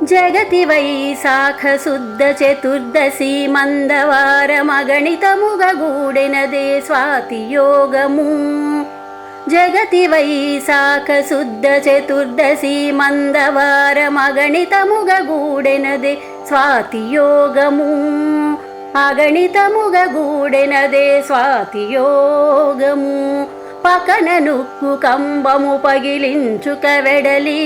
జగతి వైశాఖ శుద్ధ చతుర్దశి మందవారమగణితముగ గూడెనదే స్వాతి యోగము జగతి వైశాఖ శుద్ధ చతుర్దశి మందవారమగణితముగూడెనదే స్వాతి యోగము అగణితముగూడెనదే స్వాతి యోగము పకన నుక్కు కంబము పగిలించుక వెడలి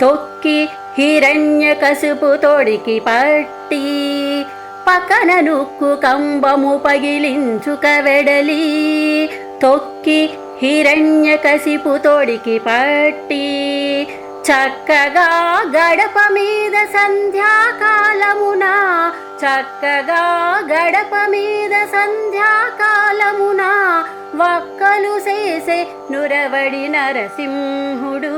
తొక్కి హిరణ్య కసుపు తోడికి పట్టి పకన నుక్కు కంబము పగిలించుక వెడలి తొక్కి హిరణ్య కసిపు తోడికి పట్టి. చక్కగా గడప మీద సంధ్యాకాలమున చక్కగా గడప మీద సంధ్యాకాలమున వక్కలు చేసే నురవడి నరసింహుడు.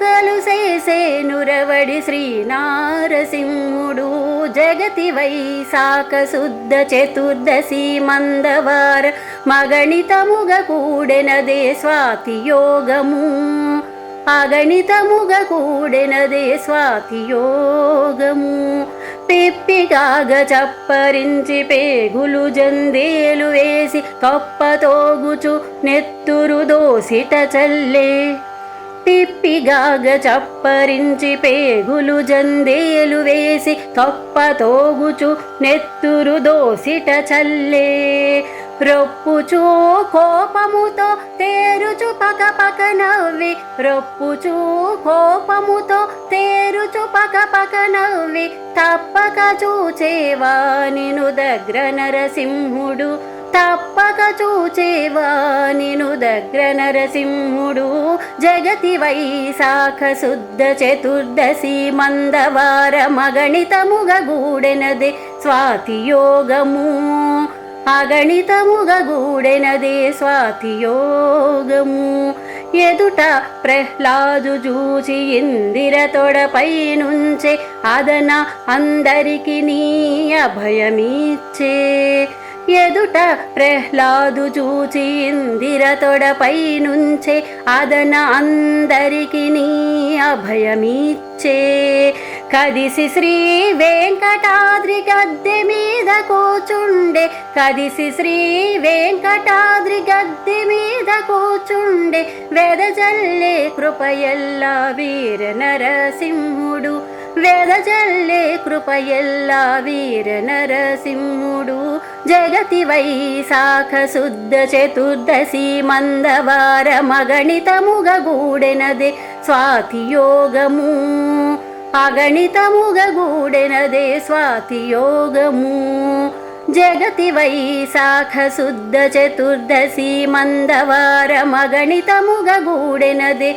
వక్కలు చేసే నురవడి శ్రీనారసింహుడు. జగతి వైశాఖ శుద్ధ చతుర్దశి మందవార మగణితముగ కూడెనదే స్వాతి యోగము. అగణితముగ కూడెనదే స్వాతి యోగము. పిప్పిగాగ చప్పరించి పేగులు జందేలు వేసి తొప్పతోగుచు నెత్తురు దోసిట చల్లే తిప్పిగాగ చప్పరించి పేగులు జందేలు వేసి తొప్పతోగుచు నెత్తురు దోసిట చల్లే. రొప్పుచూ కోపముతో తేరుచు పక పక నవ్వి. రొప్పుచూ కోపముతో తేరుచు పక పక నవ్వి. తప్పక చూచేవా నిను దగ్గర నరసింహుడు తప్పక చూచేవా నిను దగ్గర నరసింహుడు. జగతి వైశాఖ శుద్ధ చతుర్దశి మందవార మగణితముగూడెనదే స్వాతి యోగము. అగణితముగ గూడెనదే స్వాతి యోగము. ఎదుట ప్రహ్లాదు చూచి ఇందిర తొడపై నుంచే అదన అందరికి నీ అభయమిచ్చే. ఎదుట ప్రహ్లాదు చూచి ఇందిర తొడపై నుంచే అదన అందరికి నీ అభయమిచ్చే. కదిసి శ్రీ వెంకటాద్రి గద్దె మీద కూచుండే కదిసి శ్రీ వెంకటాద్రి గద్దె మీద కూచుండే వెదజల్లే కృపయల్లా వీర నరసింహుడు. వెదజల్లే కృపయల్లా వీర నరసింహుడు. జగతి వైశాఖ శుద్ధ చతుర్దశి మందవార మగణితముగూడెనదే స్వాతి యోగము. అగణితముగ స్వాతి యోగము. జగతి వైశాఖ శుద్ధ చతుర్దశి మందవార మగణితముగ గూడెనదే